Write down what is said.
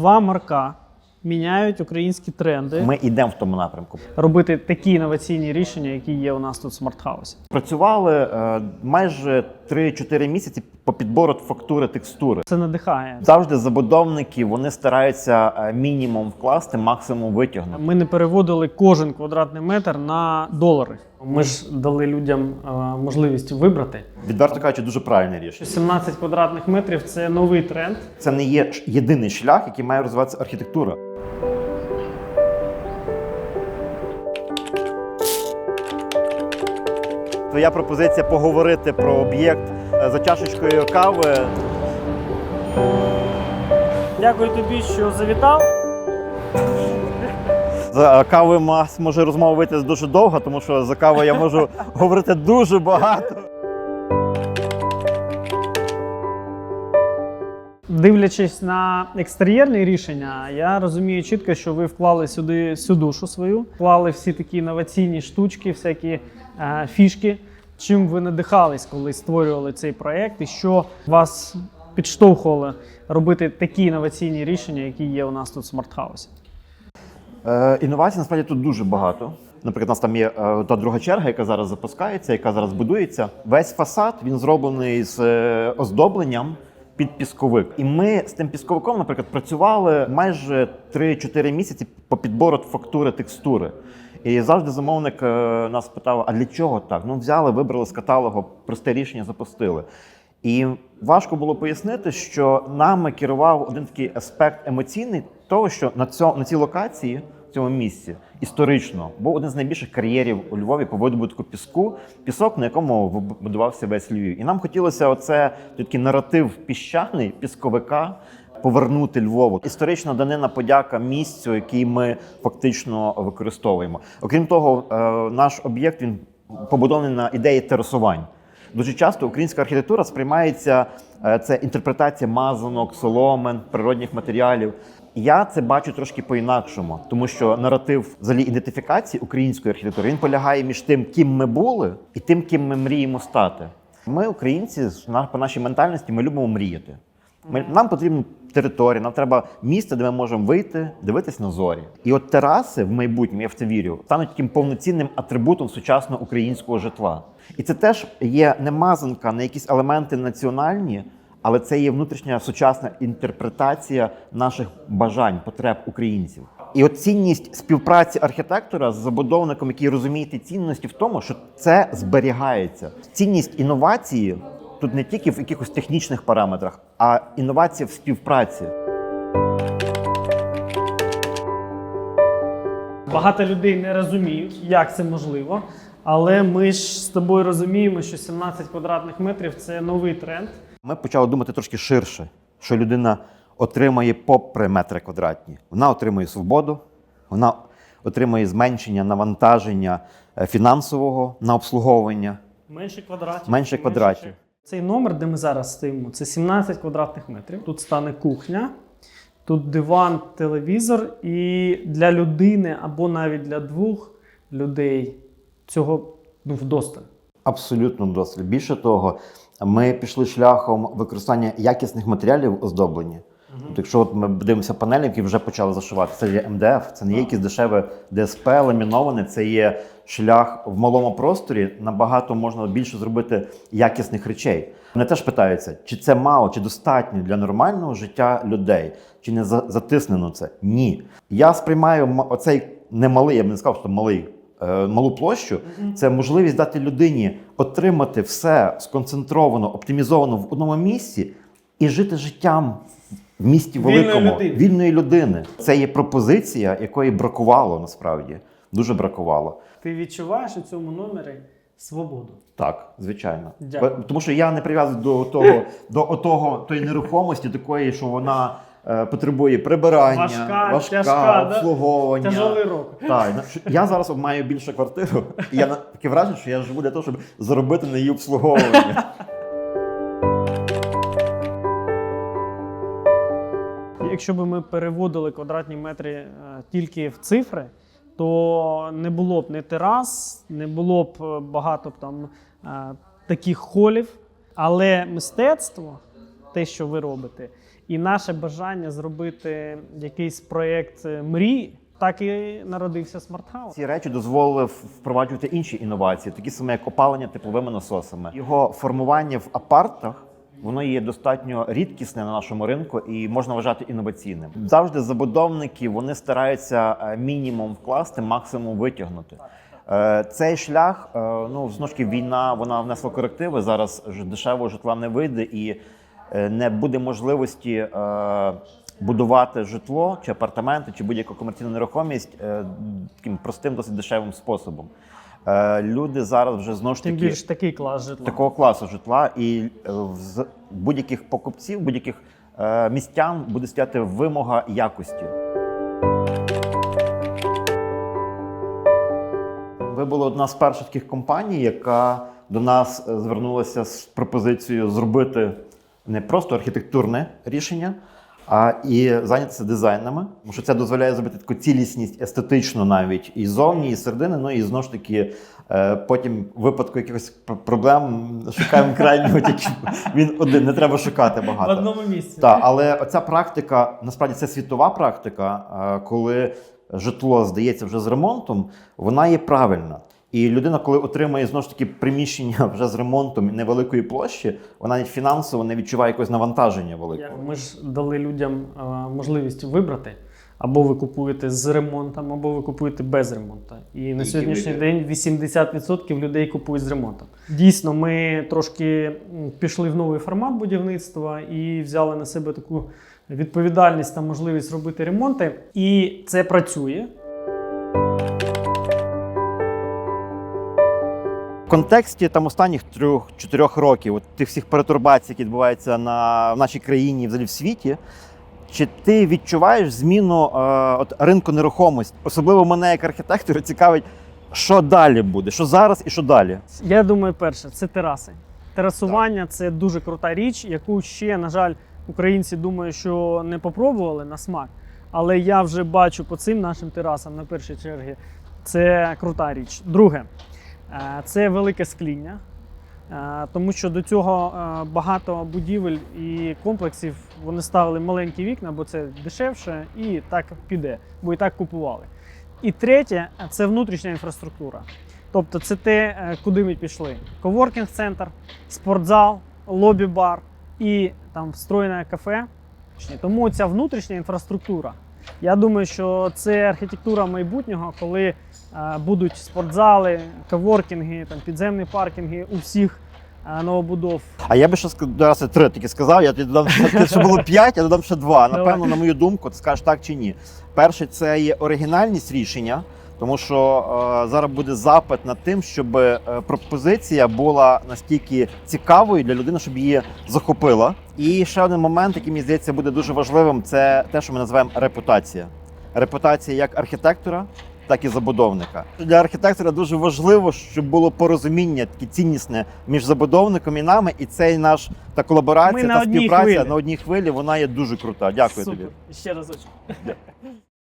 два марка міняють українські тренди, Ми йдемо в тому напрямку. робити такі інноваційні рішення, які є у нас тут в смарт-хаусі. Працювали е, майже 3-4 місяці по підбору фактури текстури. Це надихає. Завжди забудовники вони стараються е, мінімум вкласти, максимум витягнути. Ми не переводили кожен квадратний метр на долари. Ми ж дали людям е, можливість вибрати. Відверто кажучи, дуже правильне рішення. 17 квадратних метрів це новий тренд. Це не є єдиний шлях, який має розвиватися архітектура. Твоя пропозиція поговорити про об'єкт е, за чашечкою кави. Дякую тобі, що завітав. За кавою мас може розмова вийти дуже довго, тому що за кавою я можу говорити дуже багато. Дивлячись на екстер'єрні рішення, я розумію чітко, що ви вклали сюди всю душу свою, вклали всі такі інноваційні штучки, всякі е, фішки. Чим ви надихались, коли створювали цей проект, і що вас підштовхувало робити такі інноваційні рішення, які є у нас тут в смарт-хаусі? Е, інновацій насправді тут дуже багато. Наприклад, у нас там є е, та друга черга, яка зараз запускається, яка зараз будується. Весь фасад він зроблений з е, оздобленням під пісковик. І ми з тим пісковиком, наприклад, працювали майже 3-4 місяці по підбору фактури текстури. І завжди замовник е, нас питав: а для чого так? Ну, взяли, вибрали з каталогу, просте рішення запустили. І важко було пояснити, що нами керував один такий аспект емоційний, того, що на цьому на цій локації, в цьому місці, історично був один з найбільших кар'єрів у Львові по видобутку піску, пісок, на якому будувався весь Львів. І нам хотілося оце такий наратив піщаний пісковика. Повернути Львову історична данина подяка місцю, який ми фактично використовуємо. Окрім того, е, наш об'єкт він побудований на ідеї терасувань. Дуже часто українська архітектура сприймається е, це інтерпретація мазанок, соломен, природних матеріалів. Я це бачу трошки по-інакшому, тому що наратив взагалі ідентифікації української архітектури він полягає між тим, ким ми були, і тим, ким ми мріємо стати. Ми, українці, по нашій ментальності, ми любимо мріяти. Ми, нам потрібна територія, нам треба місце, де ми можемо вийти, дивитись на зорі. І от тераси в майбутньому, я в це вірю, стануть таким повноцінним атрибутом сучасного українського житла. І це теж є не мазанка на якісь елементи національні, але це є внутрішня сучасна інтерпретація наших бажань, потреб українців. І от цінність співпраці архітектора з забудовником, який розуміє ті цінності, в тому, що це зберігається. Цінність інновації тут не тільки в якихось технічних параметрах, а інновація в співпраці. Багато людей не розуміють, як це можливо. Але ми ж з тобою розуміємо, що 17 квадратних метрів це новий тренд. Ми почали думати трошки ширше, що людина отримає попри метри квадратні. Вона отримує свободу, вона отримує зменшення навантаження е, фінансового на обслуговування. Менше квадратів. Менше квадратів. Цей номер, де ми зараз стоїмо, це 17 квадратних метрів. Тут стане кухня, тут диван, телевізор, і для людини або навіть для двох людей цього ну, вдосталь. Абсолютно вдосталь. Більше того, ми пішли шляхом використання якісних матеріалів оздоблення. Тобто, якщо от ми дивимося панелі, які вже почали зашивати, це є МДФ, це не є якісь дешеве ДСП, ламіноване, це є шлях в малому просторі. Набагато можна більше зробити якісних речей. Мене теж питаються, чи це мало, чи достатньо для нормального життя людей, чи не за- затиснено це? Ні. Я сприймаю оцей немалий, я б не сказав, що малий е, малу площу, це можливість дати людині отримати все сконцентровано, оптимізовано в одному місці і жити життям місті Вільної великому людини. вільної людини. Це є пропозиція, якої бракувало насправді. Дуже бракувало. Ти відчуваєш у цьому номері свободу. Так, звичайно. Дякую. Тому що я не прив'язаний до того, до отого, тої нерухомості, такої, що вона е, потребує прибирання, Важка, тяжка, обслуговування. Тяжелий рок. Так, що- я зараз маю більше квартиру, і я таке враження, що я живу для того, щоб заробити на її обслуговування. Якщо б ми переводили квадратні метри е, тільки в цифри, то не було б ні терас, не було б е, багато б там е, таких холів. Але мистецтво, те, що ви робите, І наше бажання зробити якийсь проєкт мрії, так і народився смарт-хаус. Ці речі дозволили впроваджувати інші інновації, такі саме як опалення тепловими насосами. Його формування в апартах. Воно є достатньо рідкісне на нашому ринку і можна вважати інноваційним. Завжди забудовники вони стараються е, мінімум вкласти, максимум витягнути. Е, Цей шлях, е, ну знову війна вона внесла корективи. Зараз дешевого житла не вийде і не буде можливості будувати житло чи апартаменти, чи будь-яку комерційну нерухомість таким простим, досить дешевим способом. Е, Люди зараз вже знову ж Тим таки більш такий клас житла. такого класу житла, і е, з будь-яких покупців, будь-яких е, містян буде стояти вимога якості. Ви були одна з перших таких компаній, яка до нас звернулася з пропозицією зробити не просто архітектурне рішення, а і зайнятися дизайнами. Тому що це дозволяє зробити таку цілісність естетичну навіть і зовні, і середини. Ну і знову ж таки, е, потім в випадку якихось пр- проблем шукаємо крайнього, тільки він один, не треба шукати в багато. одному місці. Так, але оця практика, насправді це світова практика, е, коли житло здається вже з ремонтом, вона є правильна. І людина, коли отримує знову ж таки приміщення вже з ремонтом невеликої площі, вона навіть фінансово не відчуває якогось навантаження великого. Ми ж дали людям можливість вибрати. Або ви купуєте з ремонтом, або ви купуєте без ремонту. І на сьогоднішній день 80% людей купують з ремонтом. Дійсно, ми трошки пішли в новий формат будівництва і взяли на себе таку відповідальність та можливість робити ремонти. І це працює. Контексті там останніх трьох-чотирьох років, от тих всіх перетурбацій, які відбуваються на в нашій країні взагалі в світі. Чи ти відчуваєш зміну е, от, ринку нерухомості? Особливо мене як архітектора цікавить, що далі буде, що зараз і що далі. Я думаю, перше, це тераси. Терасування це дуже крута річ, яку ще, на жаль, українці думаю, що не попробували на смак. Але я вже бачу по цим нашим терасам на першій черзі. Це крута річ. Друге, це велике скління. Е, Тому що до цього е, багато будівель і комплексів вони ставили маленькі вікна, бо це дешевше і так піде, бо і так купували. І третє це внутрішня інфраструктура. Тобто це те, е, куди ми пішли: коворкінг-центр, спортзал, лобі-бар і там встроєне кафе. Тому ця внутрішня інфраструктура. Я думаю, що це архітектура майбутнього, коли е, будуть спортзали, коворкінги, там підземні паркінги у всіх новобудов. А я би ще зараз три тільки сказав, я тобі додам ще- було п'ять, я додам ще два. Напевно, на мою думку, ти скажеш так чи ні. Перше, це є оригінальність рішення, тому що е, зараз буде запит над тим, щоб е, пропозиція була настільки цікавою для людини, щоб її захопила. І ще один момент, який мені здається буде дуже важливим, це те, що ми називаємо репутація. Репутація як архітектора, так і забудовника. Для архітектора дуже важливо, щоб було порозуміння таке ціннісне між забудовником і нами, і цей наш та колаборація Ми на та одній співпраця хвилі. на одній хвилі. Вона є дуже крута. Дякую Супер. тобі. Ще разочок.